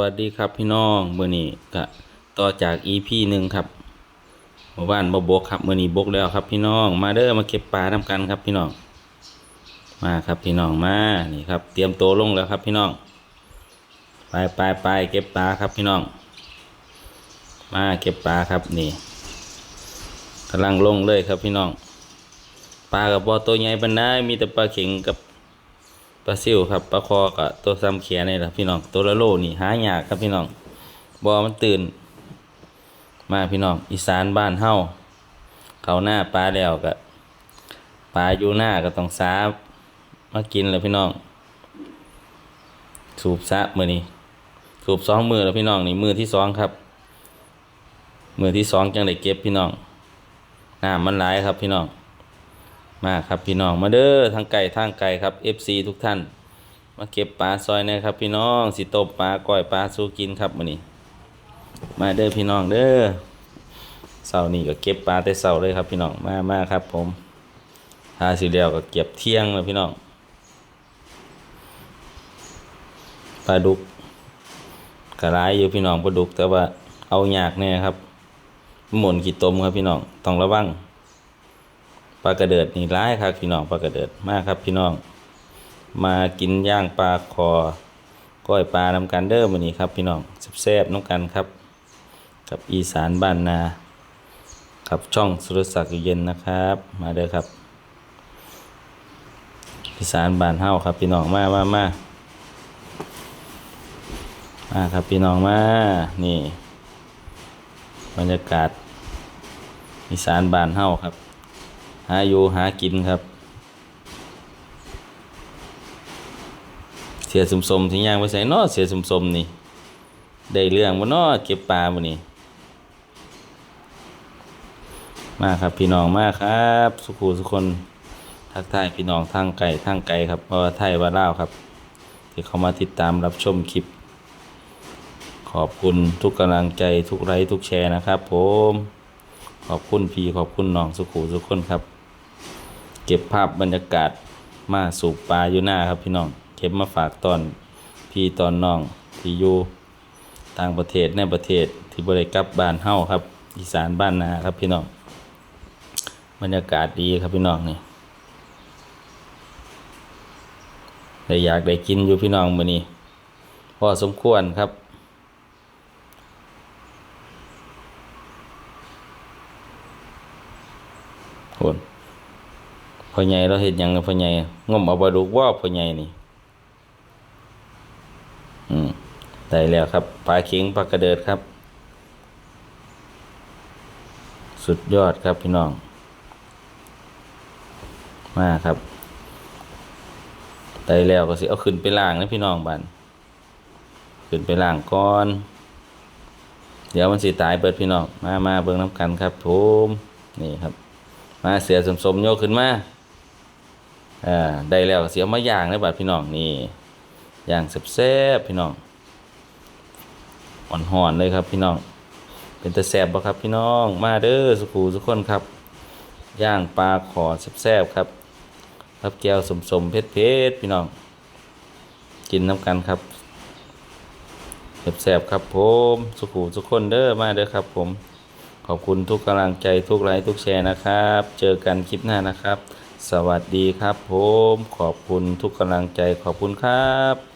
วัสดีครับพี่น้องมื้อนี้ก็ต่อจาก EP หนึ่งครับเมื่อวานบบกครับมื้อนี้บกแล้วครับพี่น้อง มาเด้อมาเก็บปลาทำกันครับพี่น้อง มาครับพี่น้องมานี่ครับ เตรียมโตวลงแล้วครับพี่น้อง ไปไปไปเก็บปลาครับพี่น้อง มาเก็บปลาครับนี่กำลังลงเลยครับพี่น้องปลากับบ่อตัวใหญ่ปานใดมีแต่ปลาเข็งกับ ปลาซิวครับปลาคอกับตัวซ้ำเขียนี่แหละพี่น้องตัวละโลนี่หายากครับพี่น้องบอมันตื่น มาพี่น้องอีสานบ้านเฮาเขาหน้าปลาแล้วก็ปลาอยู่หน้าก็ต้องซาบมากินเลยพี่น้อง สูบซะมือนี้สูบสองมือแล้วพี่น้องนี่มือที่สองครับ มือที่สองจังได้เก็บพี่น้องน้ำมันหลายครับพี่น้อง มาครับพี่น้องมาเด้อทางไก่ทางไก่ครับ FC ทุกท่าน มาเก็บปลาซอยนะครับ พี่น้องสิตบปลาก้อยปลาสู้กินครับมื้อนี้ มาเด้อพี่น้องเด้อเสาร์นี้ก็เก็บปลาแต่เสาร์เลยครับพี่น้องมามาครับ ผมถ้าสิเดียวก็เก็บเที่ยงแล้วพี่น้องปลาดุกกระไรอยู่พี่น้องปลาดุกแต่ว่าเอายากแน่ครับหมุนกี่ตมครับพี่น้องต้องระวัง ปลากระเดิดนี่ร้ายครับพี่น้องปลากระเดิดมากครับพี่น้อง มากินย่างปลาคอก้อยปลานำกันเด้อมื้อนี้ครับพี่น้องแซ่บๆน้ำกันครับ กับอีสานบ้านนากับช่องสุรศักดิ์อยู่เย็นนะครับ มาเด้อครับ อีสานบ้านเฮาครับพี่น้องมามามามาครับพี่น้องมานี่ บรรยากาศอีสานบ้านเฮาครับ หาอยู่หากินครับ เสียสมสมๆที่ย่างไปใส่นอเสียสมสมนี่ ได้เรื่องบ่นอเก็บปลาบ่นี่มาครับพี่น้องมาครับ สุขูสุคนทักทายพี่น้องทางไก่ทางไกลครับเพราะว่าไทยว่าลาวครับ ที่เขามาติดตามรับชมคลิป ขอบคุณทุกกำลังใจทุกไลค์ทุกแชร์นะครับ ผมขอบคุณพี่ขอบคุณน้องสุขูสุคนครับ เก็บภาพบรรยากาศมาสูบปลาอยู่หน้าครับพี่น้องเก็บมาฝากตอนพี่ตอนน้องที่อยู่ต่างประเทศในประเทศที่บริกลับบ้านเฮ้าครับ อีสานบ้านนาครับพี่น้องบรรยากาศดีครับพี่น้องนี่ได้อยากได้กินอยู่พี่น้องมื้อนี้พอสมควรครับคน พ่อใหญ่เราเห็นยังพ่อใหญ่งมเอาปลาดุกว่าพ่อใหญ่นี่ อืมได้แล้วครับปลาเข็งปลากระเดิดครับ สุดยอดครับพี่น้อง มาครับได้แล้วก็สิเอาขึ้นไปล่างนะพี่น้องบันขึ้นไปล่างก่อน เดี๋ยวมันสิตายเปิดพี่น้องมามาเบิ่งน้ำกันครับผมนี่ครับ มาเสือสมสมโยกขึ้นมา อ่าได้แล้วเสียมาย่างเลยบาดพี่น้องนี่ย่างแซ่บๆพี่น้องอ่อนๆเลยครับพี่น้อง เป็นตะแซ่บบ่ครับพี่น้องมาเด้อสุขูทุกคนครับย่างปลาขอแซ่บๆครับครับแก้วสมๆเผ็ดๆพี่น้อง กินน้ำกันครับแซ่บๆครับผม สุขูทุกคนเด้อมาเด้อครับผม ขอบคุณทุกกำลังใจทุกไลค์ทุกแชร์นะครับ เจอกันคลิปหน้านะครับ สวัสดีครับผม ขอบคุณทุกกำลังใจขอบคุณครับ